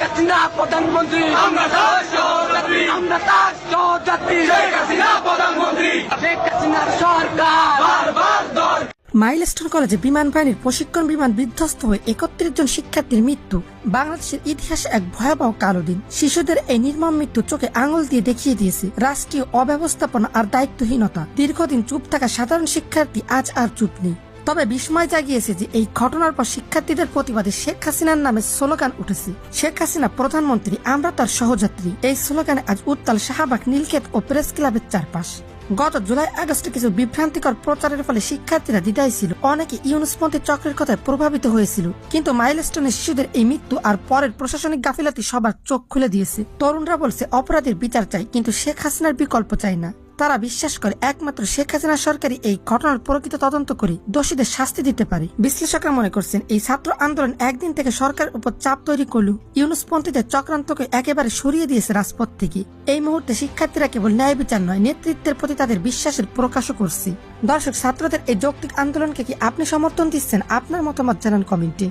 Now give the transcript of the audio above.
হাসিনা প্রধানমন্ত্রী। আমরা তার সহযাত্রী। আমরা তার সহযাত্রী। শেখ হাসিনা প্রধানমন্ত্রী। শেখ হাসিনার সরকার। বারবার দর মাইলস্টোন কলেজে বিমান বাহিনীর প্রশিক্ষণ বিমান বিধ্বস্ত হয়ে একত্রিশ জন শিক্ষার্থীর মৃত্যু। বাংলাদেশের ইতিহাসে এক ভয়াবহ কালো দিন। শিশুদের এই নির্মম মৃত্যু চোখে আঙুল দিয়ে দেখিয়ে দিয়েছে রাষ্ট্রীয় অব্যবস্থাপনা আর দায়িত্বহীনতা। দীর্ঘদিন চুপ থাকা সাধারণ শিক্ষার্থী আজ আর চুপ নেই। তবে বিস্ময় জাগিয়েছে যে এই ঘটনার পর শিক্ষার্থীদের প্রতিবাদে শেখ হাসিনার নামে স্লোগান উঠেছে। শেখ হাসিনা প্রধানমন্ত্রী, আমরা তার সহযাত্রী। এই স্লোগানে আজ উত্তাল শাহবাগ, নীলক্ষেত ও প্রেস ক্লাবের চারপাশ। গত জুলাই আগস্টে কিছু বিভ্রান্তিকর প্রচারের ফলে শিক্ষার্থীরা দ্বিধায় ছিল। অনেকে ইউনুসপন্থী চক্রের কথায় প্রভাবিত হয়েছিল। কিন্তু মাইলস্টোনে শিশুদের এই মৃত্যু আর পরের প্রশাসনিক গাফিলাতি সবার চোখ খুলে দিয়েছে। তরুণরা বলছে, অপরাধীর বিচার চাই, কিন্তু শেখ হাসিনার বিকল্প চাই না। তারা বিশ্বাস করে একমাত্র শেখ হাসিনা সরকারই এই ঘটনার প্রকৃত তদন্ত করে দোষীদের শাস্তি দিতে পারে। বিশ্লেষকরা মনে করছেন এই ছাত্র আন্দোলন একদিন থেকে সরকারের উপর চাপ তৈরি করলেও ইউনুসপন্থীদের চক্রান্তকে একেবারে সরিয়ে দিয়েছে রাজপথ থেকে। এই মুহূর্তে শিক্ষার্থীরা কেবল ন্যায় বিচার নয়, নেতৃত্বের প্রতি তাদের বিশ্বাসের প্রকাশও করছে। দর্শক, ছাত্রদের এই যৌক্তিক আন্দোলনকে কি আপনি সমর্থন দিচ্ছেন? আপনার মতামত জানান কমেন্টে।